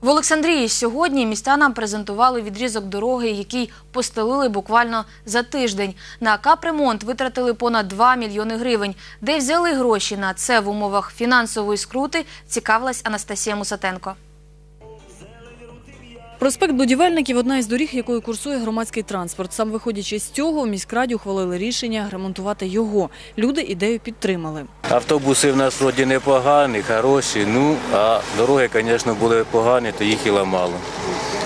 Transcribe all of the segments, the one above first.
В Олександрії сьогодні містянам презентували відрізок дороги, який постелили буквально за тиждень. На капремонт витратили понад 2 мільйони гривень. Де взяли гроші на це в умовах фінансової скрути, цікавилась Анастасія Мусатенко. Проспект будівельників одна із доріг, якою курсує громадський транспорт. Сам виходячи з цього, в міськраді ухвалили рішення ремонтувати його. Люди ідею підтримали. Автобуси в нас вроді непогані, хороші, ну а дороги, звісно, були погані, то їх і ламало.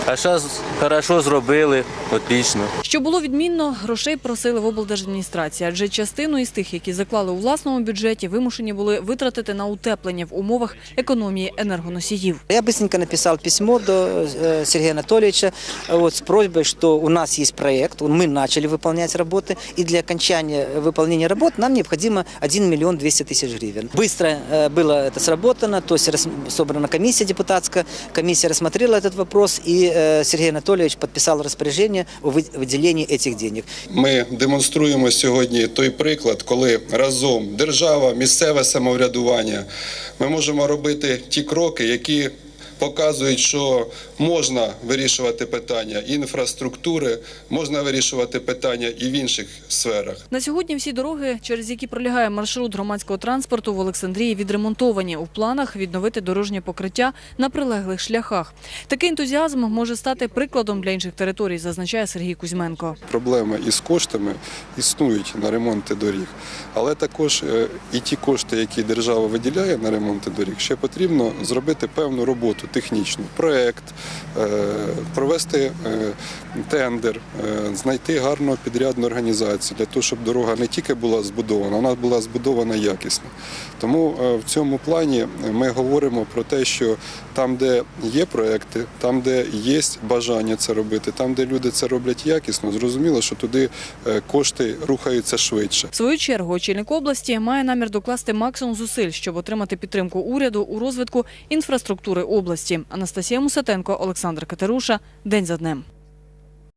А зараз хорошо зробили, отлично. Що було відмінно, грошей просили в облдержадміністрації, адже частину із тих, які заклали у власному бюджеті, вимушені були витратити на утеплення в умовах економії енергоносіїв. Я быстренько написал письмо до э, Сергея Анатольевича э, вот, с просьбой, что у нас есть проект, мы начали выполнять работы, и для окончания выполнения работ нам необходимо 1 миллион 200 тысяч гривен. Быстро э, было это сработано, то есть рас- собрана комиссия депутатская, комиссия рассмотрела этот вопрос, и э, Сергей Анатольевич подписал распоряжение о вы- выделении этих денег. Ми демонструємо сьогодні той приклад, коли разом держава, місцеве самоврядування, ми можемо робити ті кроки, які показують, що можна вирішувати питання інфраструктури, можна вирішувати питання і в інших сферах. На сьогодні всі дороги, через які пролягає маршрут громадського транспорту в Олександрії, відремонтовані. У планах відновити дорожнє покриття на прилеглих шляхах. Такий ентузіазм може стати прикладом для інших територій, зазначає Сергій Кузьменко. Проблеми із коштами існують на ремонти доріг, але також е, і ті кошти, які держава виділяє на ремонти доріг, ще потрібно зробити певну роботу технічну, проект, е, провести е, тендер, е, знайти гарну підрядну організацію для того, щоб дорога не тільки була збудована, вона була збудована якісно. Тому в цьому плані ми говоримо про те, що там, де є проекти, там, де є бажання це робити, там, де люди це роблять якісно, зрозуміло, що туди кошти рухаються швидше. В свою чергу очільник області має намір докласти максимум зусиль, щоб отримати підтримку уряду у розвитку інфраструктури області. Анастасія Мусатенко, Олександр Катеруша. День за днем.